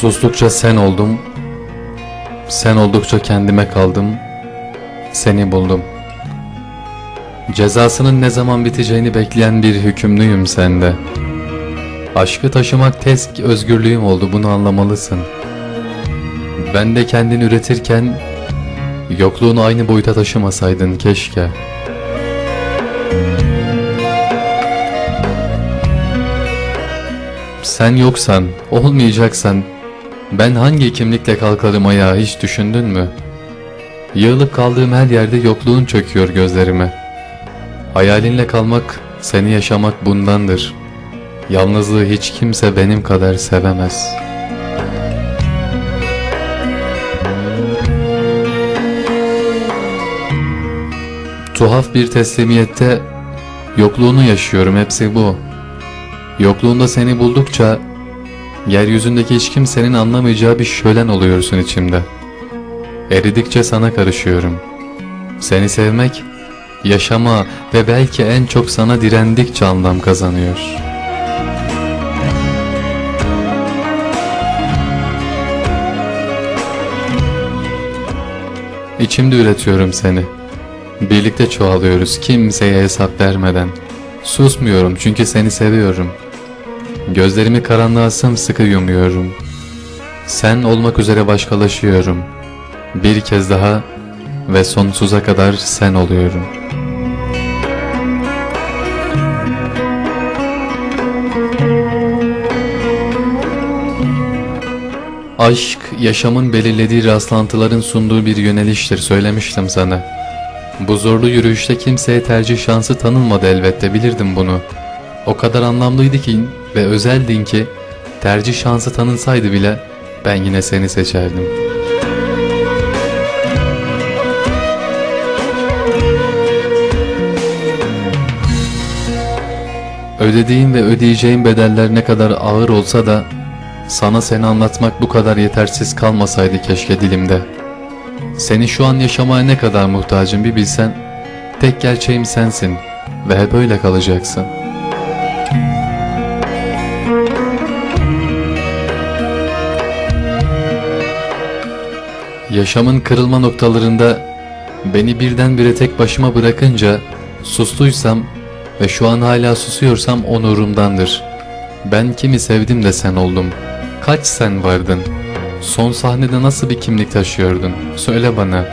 Sustukça sen oldum. Sen oldukça kendime kaldım. Seni buldum. Cezasının ne zaman biteceğini bekleyen bir hükümlüyüm sende. Aşkı taşımak tek özgürlüğüm oldu bunu anlamalısın. Ben de kendini üretirken yokluğunu aynı boyuta taşımasaydın keşke. Sen yoksan, olmayacaksan ben hangi kimlikle kalkarım ayağa hiç düşündün mü? Yığılıp kaldığım her yerde yokluğun çöküyor gözlerime. Hayalinle kalmak, seni yaşamak bundandır. Yalnızlığı hiç kimse benim kadar sevemez. Tuhaf bir teslimiyette yokluğunu yaşıyorum hepsi bu. Yokluğunda seni buldukça yeryüzündeki hiç kimsenin anlamayacağı bir şölen oluyorsun içimde. Eridikçe sana karışıyorum. Seni sevmek, yaşama ve belki en çok sana direndikçe anlam kazanıyor. İçimde üretiyorum seni. Birlikte çoğalıyoruz kimseye hesap vermeden. Susmuyorum çünkü seni seviyorum. Gözlerimi karanlığa sımsıkı yumuyorum. Sen olmak üzere başkalaşıyorum. Bir kez daha ve sonsuza kadar sen oluyorum. Aşk, yaşamın belirlediği rastlantıların sunduğu bir yöneliştir söylemiştim sana. Bu zorlu yürüyüşte kimseye tercih şansı tanınmadı elbette bilirdim bunu. O kadar anlamlıydı ki ve özeldin ki tercih şansı tanınsaydı bile ben yine seni seçerdim. Ödediğim ve ödeyeceğim bedeller ne kadar ağır olsa da sana seni anlatmak bu kadar yetersiz kalmasaydı keşke dilimde. Seni şu an yaşamaya ne kadar muhtacım bir bilsen, tek gerçeğim sensin ve hep öyle kalacaksın. Yaşamın kırılma noktalarında beni birdenbire tek başıma bırakınca sustuysam ve şu an hala susuyorsam onurumdandır. Ben kimi sevdim de sen oldum. Kaç sen vardın? Son sahnede nasıl bir kimlik taşıyordun? Söyle bana.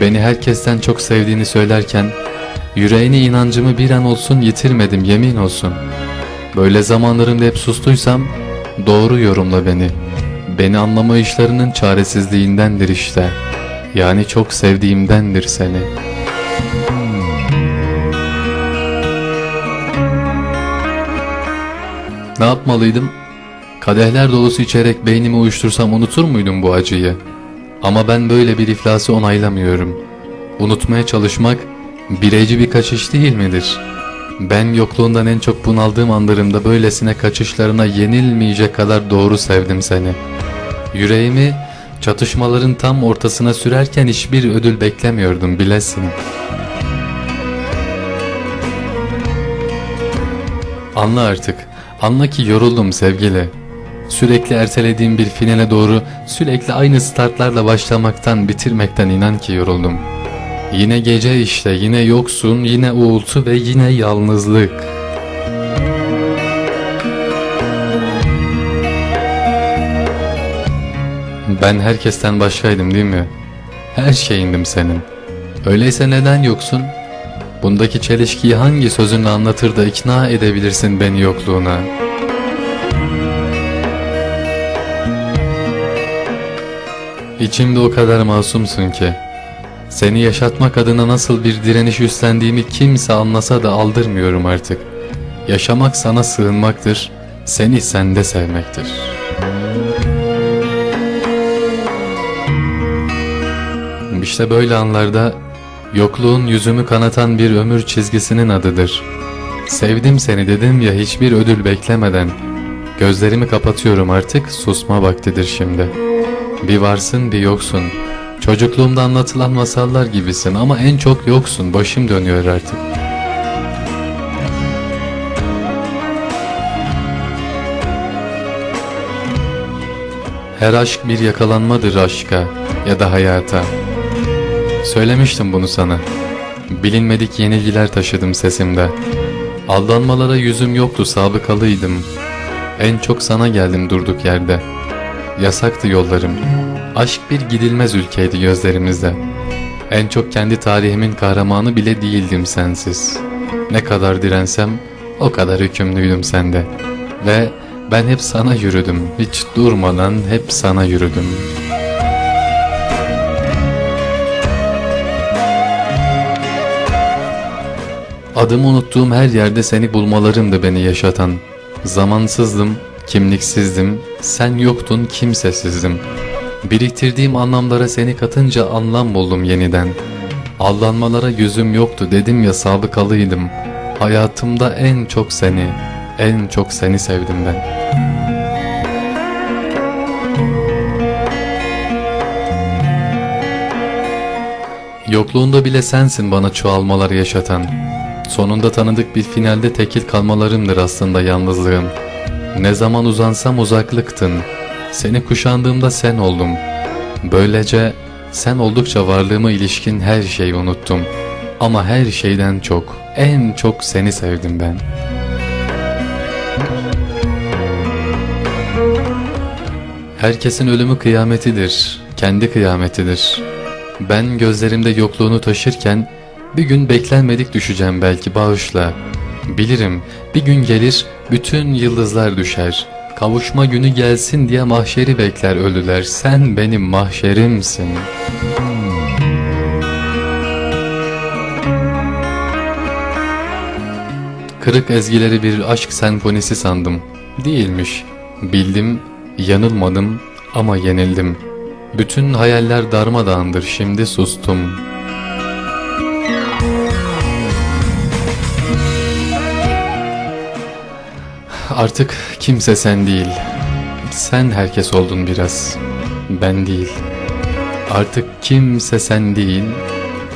Beni herkesten çok sevdiğini söylerken yüreğine inancımı bir an olsun yitirmedim yemin olsun. Böyle zamanlarımda hep sustuysam doğru yorumla beni. Beni anlama işlerinin çaresizliğindendir işte. Yani çok sevdiğimdendir seni. Ne yapmalıydım? Kadehler dolusu içerek beynimi uyuştursam unutur muydum bu acıyı? Ama ben böyle bir iflası onaylamıyorum. Unutmaya çalışmak bireyci bir kaçış değil midir? Ben yokluğundan en çok bunaldığım anlarımda böylesine kaçışlarına yenilmeyecek kadar doğru sevdim seni. Yüreğimi çatışmaların tam ortasına sürerken hiçbir ödül beklemiyordum bilesin. Anla artık. Anla ki yoruldum sevgili. Sürekli ertelediğim bir finale doğru sürekli aynı startlarla başlamaktan bitirmekten inan ki yoruldum. Yine gece işte yine yoksun yine uğultu ve yine yalnızlık. Ben herkesten başkaydım değil mi? Her şeyindim senin. Öyleyse neden yoksun? Bundaki çelişkiyi hangi sözünle anlatır da ikna edebilirsin beni yokluğuna? İçimde o kadar masumsun ki Seni yaşatmak adına nasıl bir direniş üstlendiğimi kimse anlasa da aldırmıyorum artık Yaşamak sana sığınmaktır Seni sende sevmektir İşte böyle anlarda Yokluğun yüzümü kanatan bir ömür çizgisinin adıdır Sevdim seni dedim ya hiçbir ödül beklemeden Gözlerimi kapatıyorum artık susma vaktidir şimdi bir varsın bir yoksun. Çocukluğumda anlatılan masallar gibisin ama en çok yoksun. Başım dönüyor artık. Her aşk bir yakalanmadır aşka ya da hayata. Söylemiştim bunu sana. Bilinmedik yenilgiler taşıdım sesimde. Aldanmalara yüzüm yoktu sabıkalıydım. En çok sana geldim durduk yerde. Yasaktı yollarım. Aşk bir gidilmez ülkeydi gözlerimizde. En çok kendi tarihimin kahramanı bile değildim sensiz. Ne kadar dirensem o kadar hükümlüydüm sende. Ve ben hep sana yürüdüm. Hiç durmadan hep sana yürüdüm. Adımı unuttuğum her yerde seni bulmalarındı beni yaşatan. Zamansızdım, kimliksizdim, sen yoktun kimsesizdim. Biriktirdiğim anlamlara seni katınca anlam buldum yeniden. Aldanmalara yüzüm yoktu dedim ya sabıkalıydım. Hayatımda en çok seni, en çok seni sevdim ben. Yokluğunda bile sensin bana çoğalmalar yaşatan. Sonunda tanıdık bir finalde tekil kalmalarımdır aslında yalnızlığım. Ne zaman uzansam uzaklıktın. Seni kuşandığımda sen oldum. Böylece sen oldukça varlığıma ilişkin her şeyi unuttum. Ama her şeyden çok, en çok seni sevdim ben. Herkesin ölümü kıyametidir, kendi kıyametidir. Ben gözlerimde yokluğunu taşırken bir gün beklenmedik düşeceğim belki bağışla. Bilirim bir gün gelir bütün yıldızlar düşer. Kavuşma günü gelsin diye mahşeri bekler ölüler. Sen benim mahşerimsin. Kırık ezgileri bir aşk senfonisi sandım. Değilmiş. Bildim, yanılmadım ama yenildim. Bütün hayaller darmadağındır şimdi sustum. Artık kimse sen değil. Sen herkes oldun biraz. Ben değil. Artık kimse sen değil.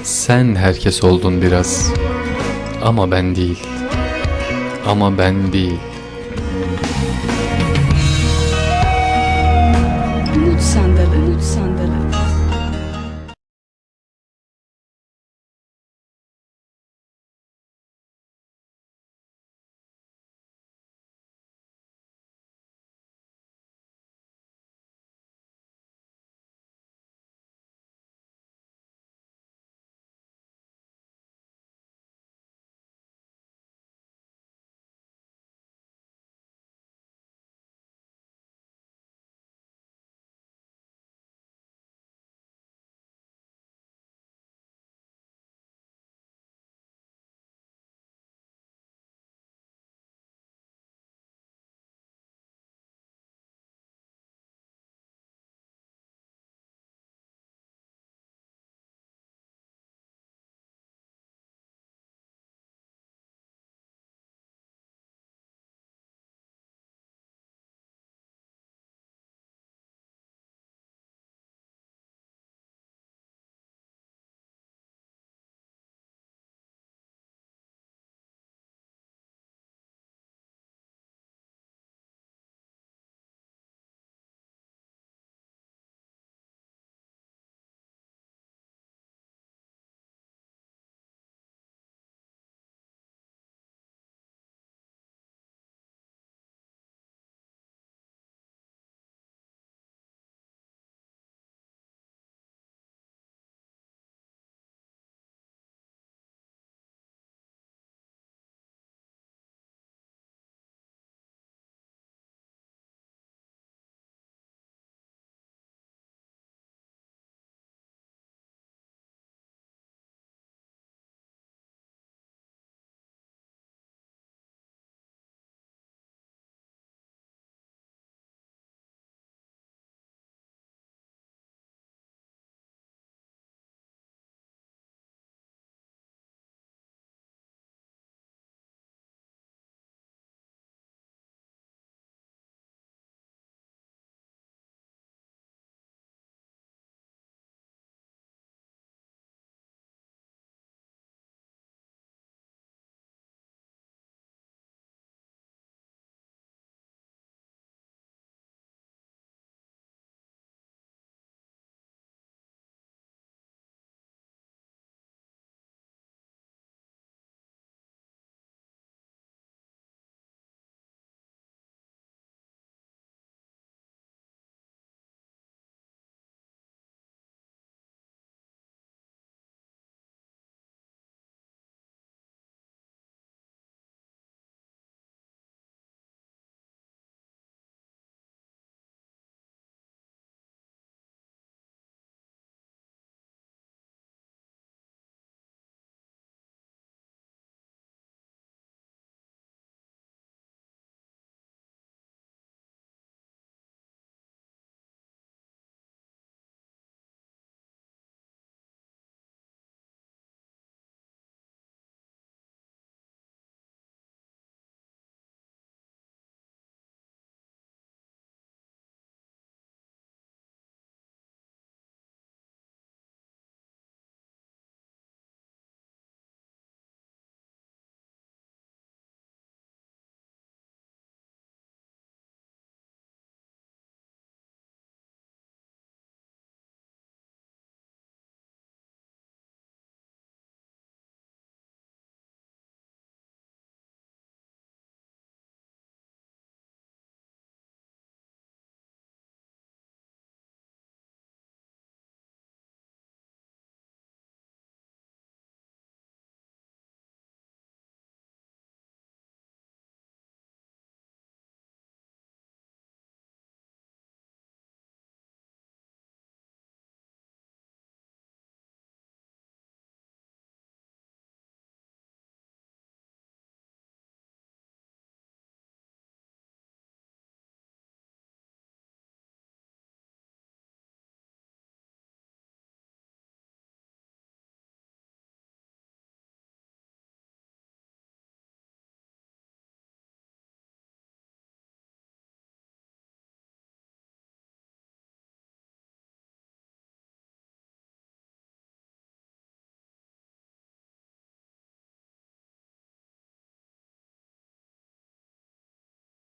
Sen herkes oldun biraz. Ama ben değil. Ama ben değil.